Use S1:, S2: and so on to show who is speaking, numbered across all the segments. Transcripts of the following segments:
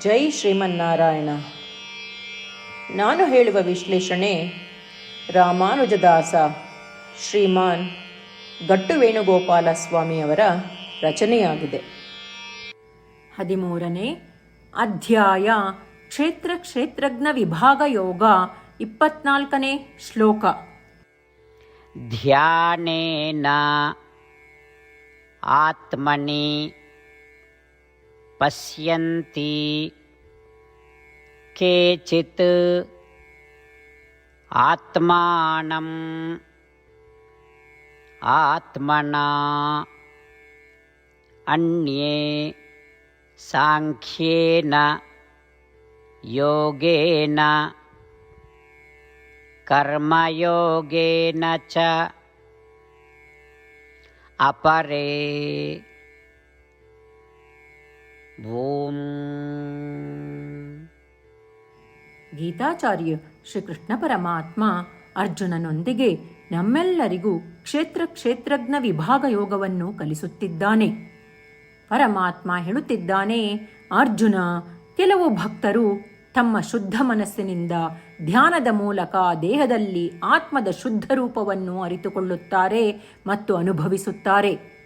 S1: ಜೈ ಶ್ರೀಮನ್ನಾರಾಯಣ. ನಾನು ಹೇಳುವ ವಿಶ್ಲೇಷಣೆ ರಾಮಾನುಜದಾಸ ಶ್ರೀಮಾನ್ ಗಟ್ಟು ವೇಣುಗೋಪಾಲ ಸ್ವಾಮಿಯವರ ರಚನೆಯಾಗಿದೆ. ಹದಿಮೂರನೇ ಅಧ್ಯಾಯ ಕ್ಷೇತ್ರ ಕ್ಷೇತ್ರಜ್ಞ ವಿಭಾಗ ಯೋಗ ಇಪ್ಪತ್ನಾಲ್ಕನೇ ಶ್ಲೋಕ.
S2: ಧ್ಯಾನೇನ ಆತ್ಮನಿ पश्यन्ति। केचित् आत्मानम् आत्मना अन्ये साङ्ख्येन योगेन कर्मयोगेन च अपरे
S1: ಗೀತಾಚಾರ್ಯ ಶ್ರೀಕೃಷ್ಣ ಪರಮಾತ್ಮ ಅರ್ಜುನನೊಂದಿಗೆ ನಮ್ಮೆಲ್ಲರಿಗೂ ಕ್ಷೇತ್ರ ಕ್ಷೇತ್ರಜ್ಞ ವಿಭಾಗ ಯೋಗವನ್ನು ಕಲಿಸುತ್ತಿದ್ದಾನೆ. ಪರಮಾತ್ಮ ಹೇಳುತ್ತಿದ್ದಾನೆ, ಅರ್ಜುನ, ಕೆಲವು ಭಕ್ತರು ತಮ್ಮ ಶುದ್ಧ ಮನಸ್ಸಿನಿಂದ ಧ್ಯಾನದ ಮೂಲಕ ದೇಹದಲ್ಲಿ ಆತ್ಮದ ಶುದ್ಧ ರೂಪವನ್ನು ಅರಿತುಕೊಳ್ಳುತ್ತಾರೆ ಮತ್ತು ಅನುಭವಿಸುತ್ತಾರೆ.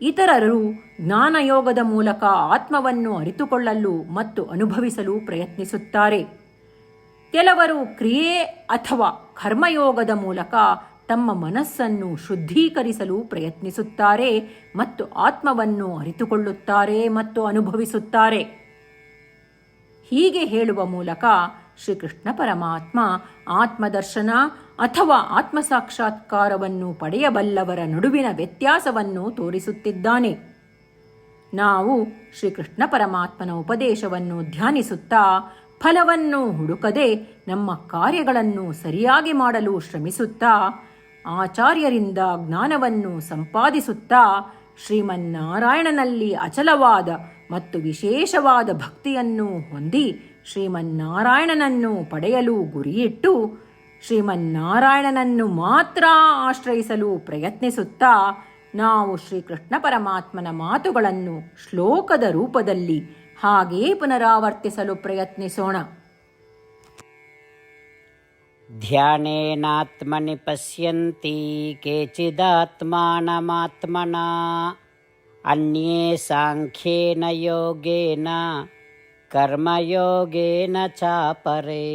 S1: ಇತರರು ಜ್ಞಾನಯೋಗದ ಮೂಲಕ ಆತ್ಮವನ್ನು ಅರಿತುಕೊಳ್ಳಲು ಮತ್ತು ಅನುಭವಿಸಲು ಪ್ರಯತ್ನಿಸುತ್ತಾರೆ. ಕೆಲವರು ಕ್ರಿಯೆ ಅಥವಾ ಕರ್ಮಯೋಗದ ಮೂಲಕ ತಮ್ಮ ಮನಸ್ಸನ್ನು ಶುದ್ಧೀಕರಿಸಲು ಪ್ರಯತ್ನಿಸುತ್ತಾರೆ ಮತ್ತು ಆತ್ಮವನ್ನು ಅರಿತುಕೊಳ್ಳುತ್ತಾರೆ ಮತ್ತು ಅನುಭವಿಸುತ್ತಾರೆ. ಹೀಗೆ ಹೇಳುವ ಮೂಲಕ ಶ್ರೀಕೃಷ್ಣ ಪರಮಾತ್ಮ ಆತ್ಮದರ್ಶನ ಅಥವಾ ಆತ್ಮಸಾಕ್ಷಾತ್ಕಾರವನ್ನು ಪಡೆಯಬಲ್ಲವರ ನಡುವಿನ ವ್ಯತ್ಯಾಸವನ್ನು ತೋರಿಸುತ್ತಿದ್ದಾನೆ. ನಾವು ಶ್ರೀಕೃಷ್ಣ ಪರಮಾತ್ಮನ ಉಪದೇಶವನ್ನು ಧ್ಯಾನಿಸುತ್ತಾ ಫಲವನ್ನು ಹುಡುಕದೆ ನಮ್ಮ ಕಾರ್ಯಗಳನ್ನು ಸರಿಯಾಗಿ ಮಾಡಲು ಶ್ರಮಿಸುತ್ತಾ ಆಚಾರ್ಯರಿಂದ ಜ್ಞಾನವನ್ನು ಸಂಪಾದಿಸುತ್ತಾ ಶ್ರೀಮನ್ನಾರಾಯಣನಲ್ಲಿ ಅಚಲವಾದ ಮತ್ತು ವಿಶೇಷವಾದ ಭಕ್ತಿಯನ್ನು ಹೊಂದಿ ಶ್ರೀಮನ್ನಾರಾಯಣನನ್ನು ಪಡೆಯಲು ಗುರಿಯಿಟ್ಟು ಶ್ರೀಮನ್ನಾರಾಯಣನನ್ನು ಮಾತ್ರ ಆಶ್ರಯಿಸಲು ಪ್ರಯತ್ನಿಸುತ್ತಾ ನಾವು ಶ್ರೀಕೃಷ್ಣ ಪರಮಾತ್ಮನ ಮಾತುಗಳನ್ನು ಶ್ಲೋಕದ ರೂಪದಲ್ಲಿ ಹಾಗೇ ಪುನರಾವರ್ತಿಸಲು ಪ್ರಯತ್ನಿಸೋಣ.
S2: ಧ್ಯಾನೇನಾತ್ಮನಿ ಪಶ್ಯಂತಿ ಕೇಚಿದಾತ್ಮಾನಮಾತ್ಮನ ಅನ್ಯೇ ಸಾಂಖ್ಯೇನ ಯೋಗೇನ ಕರ್ಮಯೋಗೇನ ಚಾಪರೇ.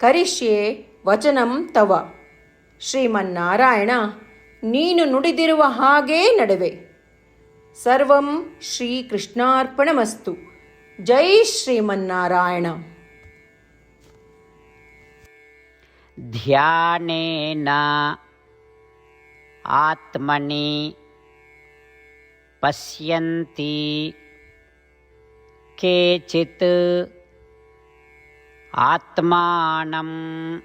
S1: ಕರಿಷ್ಯೆ ವಚನಂ ತವ ಶ್ರೀಮನ್ನಾರಾಯಣ ನೀನು ನುಡಿದಿರುವ ಹಾಗೇ ನಡುವೆ ಸರ್ವಂ ಶ್ರೀಕೃಷ್ಣಾರ್ಪಣಮಸ್ತು ಜೈ ಶ್ರೀಮನ್ನಾರಾಯಣ
S2: ध्यानेन आत्मनि पश्यन्ति केचित् आत्मानम्।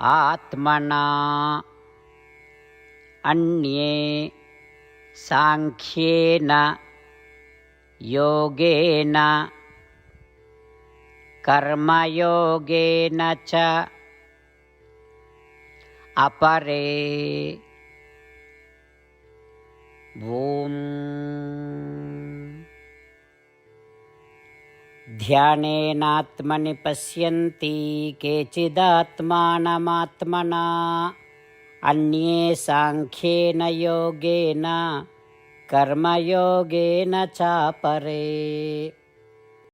S2: आत्मना। अन्ये। साङ्ख्येन योगेन। कर्मयोगेन च। अपरे। ॐ ध्यानेनात्मनि पश्यन्ति केचिदात्मानमात्मना अन्ये साङ्ख्येन योगेन कर्मयोगेन चापरे